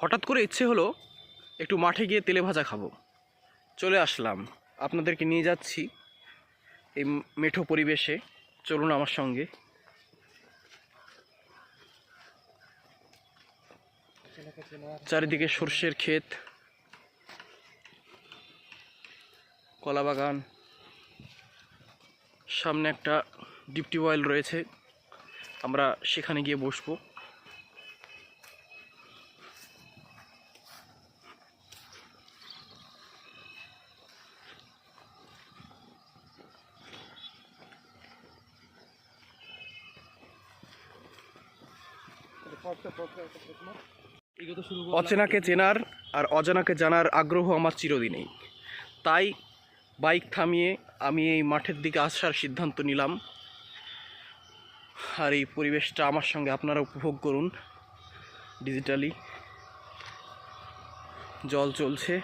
হঠাৎ করে ইচ্ছে হলো একটু মাঠে গিয়ে তেলে ভাজা খাব। চলে আসলাম। আপনাদেরকে নিয়ে যাচ্ছি এই মেঠো পরিবেশে। চলুন আমার সঙ্গে। চারিদিকে সর্ষের ক্ষেত, কলা বাগান, সামনে একটা ডিপ অয়েল রয়েছে। আমরা সেখানে গিয়ে বসবো। অচেনাকে চেনার আর অজানাকে জানার আগ্রহ আমার চিরদিনেই। তাই বাইক থামিয়ে আমি এই মাঠের দিকে আসার সিদ্ধান্ত নিলাম। আর এই পরিবেশটা আমার সঙ্গে আপনারা উপভোগ করুন। ডিজিটালি জল চলছে।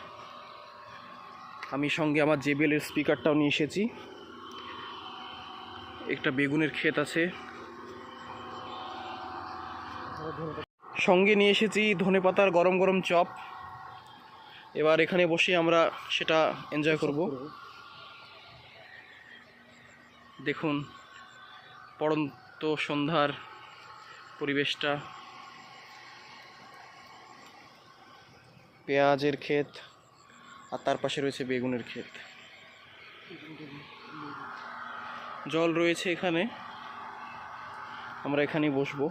আমি সঙ্গে আমার জেবিএলের স্পিকারটাও নিয়ে এসেছি। একটা বেগুনের ক্ষেত আছে। সঙ্গে নিয়ে এসেছি ধনেপাতার গরম গরম চপ। এবার এখানে বসে আমরা সেটা এনজয় করব। দেখুন, পড়ন্ত সন্ধ্যার পরিবেশটা। পেঁয়াজের ক্ষেত, আর তার পাশে রয়েছে বেগুনের ক্ষেত। জল রয়েছে এখানে। আমরা এখানেই বসবো।